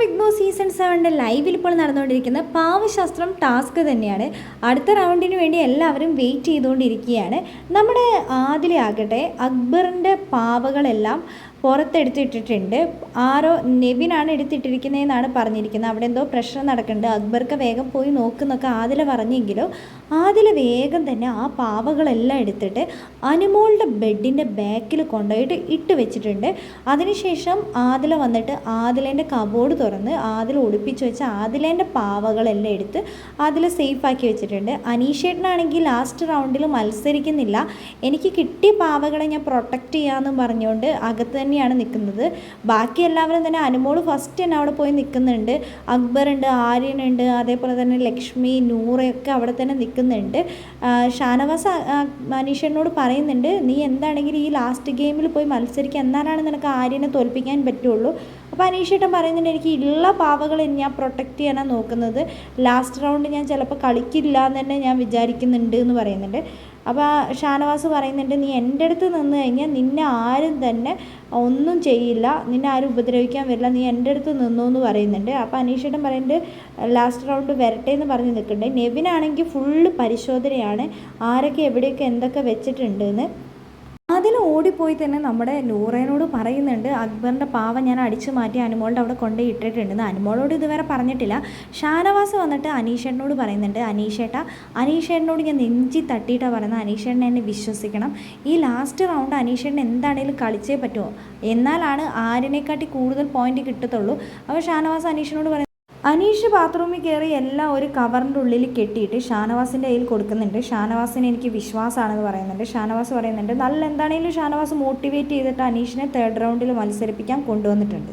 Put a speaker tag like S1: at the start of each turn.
S1: Big boss season സെവന്റെ ലൈവിൽ ഇപ്പോൾ നടന്നുകൊണ്ടിരിക്കുന്ന പാവശാസ്ത്രം ടാസ്ക് തന്നെയാണ്. അടുത്ത റൗണ്ടിന് വേണ്ടി എല്ലാവരും വെയിറ്റ് ചെയ്തുകൊണ്ടിരിക്കുകയാണ്. നമ്മുടെ ആദിലെ ആകട്ടെ അക്ബറിന്റെ പാവകളെല്ലാം പുറത്തെടുത്തിട്ടിട്ടുണ്ട്. ആരോ നെവിനാണ് എടുത്തിട്ടിരിക്കുന്നതെന്നാണ് പറഞ്ഞിരിക്കുന്നത്. അവിടെ എന്തോ പ്രശ്നം നടക്കുന്നുണ്ട്. അക്ബർക്ക് വേഗം പോയി നോക്കുന്നൊക്കെ ആദില പറഞ്ഞെങ്കിലും ആദില വേഗം തന്നെ ആ പാവകളെല്ലാം എടുത്തിട്ട് അനുമോളുടെ ബെഡിന്റെ ബാക്കിൽ കൊണ്ടുപോയിട്ട് ഇട്ട് വെച്ചിട്ടുണ്ട്. അതിനുശേഷം ആദില വന്നിട്ട് ആദിലേന്റെ കബോർഡ് തുറന്ന് ആദില ഒളിപ്പിച്ച് വെച്ച് ആദിലേന്റെ പാവകളെല്ലാം എടുത്ത് ആദില സേഫാക്കി വെച്ചിട്ടുണ്ട്. അനീഷേട്ടനാണെങ്കിൽ ലാസ്റ്റ് റൗണ്ടിൽ മത്സരിക്കുന്നില്ല. എനിക്ക് കിട്ടിയ പാവകളെ ഞാൻ പ്രൊട്ടക്റ്റ് ചെയ്യാമെന്നും പറഞ്ഞുകൊണ്ട് അകത്ത് തന്നെയാണ് നിൽക്കുന്നത്. ബാക്കി എല്ലാവരും തന്നെ അനുമോൾ ഫസ്റ്റ് തന്നെ അവിടെ പോയി നിൽക്കുന്നുണ്ട്. അക്ബറുണ്ട് ആര്യനുണ്ട് അതേപോലെ തന്നെ ലക്ഷ്മി നൂറയൊക്കെ അവിടെ തന്നെ നിൽക്കുന്നുണ്ട്. ഷാനവാസ് ആ, പറയുന്നുണ്ട് നീ എന്താണെങ്കിലും ഈ ലാസ്റ്റ് ഗെയിമിൽ പോയി മത്സരിക്കുക എന്നാലാണ് നിനക്ക് ആര്യനെ തോൽപ്പിക്കാൻ പറ്റുള്ളൂ? അപ്പോൾ അനീഷേട്ടൻ പറയുന്നുണ്ട് എനിക്ക് ഉള്ള പാവകൾ ഞാൻ പ്രൊട്ടക്റ്റ് ചെയ്യാനാണ് നോക്കുന്നത്. ലാസ്റ്റ് റൗണ്ട് ഞാൻ ചിലപ്പോൾ കളിക്കില്ല എന്ന് തന്നെ ഞാൻ വിചാരിക്കുന്നുണ്ട് എന്ന് പറയുന്നുണ്ട്. അപ്പോൾ ഷാനവാസ് പറയുന്നുണ്ട് നീ എന്റെ അടുത്ത് നിന്ന് കഴിഞ്ഞാൽ നിന്നെ ആരും തന്നെ ഒന്നും ചെയ്യില്ല നിന്നെ ആരും ഉപദ്രവിക്കാൻ വരില്ല നീ എന്റെ അടുത്ത് നിന്നു എന്ന് പറയുന്നുണ്ട്. അപ്പോൾ അനീഷേട്ടൻ പറയുന്നുണ്ട് ലാസ്റ്റ് റൗണ്ട് വരട്ടെ എന്ന് പറഞ്ഞ് നിൽക്കുന്നുണ്ട്. നെവിനാണെങ്കിൽ ഫുള്ള് പരിശോധനയാണ് ആരൊക്കെ എവിടെയൊക്കെ എന്തൊക്കെ വെച്ചിട്ടുണ്ട് എന്ന് അതിൽ ഓടിപ്പോയി തന്നെ നമ്മുടെ നൂറേനോട് പറയുന്നുണ്ട് അക്ബറിന്റെ പാവ ഞാൻ അടിച്ചു മാറ്റി അനുമോളുടെ അവിടെ കൊണ്ടുപോയി ഇട്ടിട്ടുണ്ടെന്ന് അനുമോളോട് ഇതുവരെ പറഞ്ഞിട്ടില്ല. ഷാനവാസ് വന്നിട്ട് അനീഷേട്ടനോട് പറയുന്നുണ്ട് അനീഷേട്ട അനീഷേട്ടനോട് ഞാൻ നെഞ്ചി തട്ടിയിട്ടാണ് പറയുന്നത്. അനീഷേട്ടനെ എന്നെ വിശ്വസിക്കണം. ഈ ലാസ്റ്റ് റൗണ്ട് അനീഷേട്ടൻ എന്താണേലും കളിച്ചേ പറ്റുമോ എന്നാലാണ് ആരിനെക്കാട്ടി കൂടുതൽ പോയിന്റ് കിട്ടത്തുള്ളൂ. അപ്പോൾ ഷാനവാസ് അനീഷിനോട് പറയുന്നത് അനീഷ് ബാത്റൂമിൽ കയറി എല്ലാം ഒരു കവറിന്റെ ഉള്ളിൽ കെട്ടിയിട്ട് ഷാനവാസിന്റെ കയ്യിൽ കൊടുക്കുന്നുണ്ട്. ഷാനവാസിന് എനിക്ക് വിശ്വാസമാണെന്ന് പറയുന്നുണ്ട്. ഷാനവാസ് പറയുന്നുണ്ട് നല്ല എന്താണെങ്കിലും ഷാനവാസ് മോട്ടിവേറ്റ് ചെയ്തിട്ട് അനീഷിനെ തേർഡ് റൗണ്ടിൽ മത്സരിപ്പിക്കാൻ കൊണ്ടുവന്നിട്ടുണ്ട്.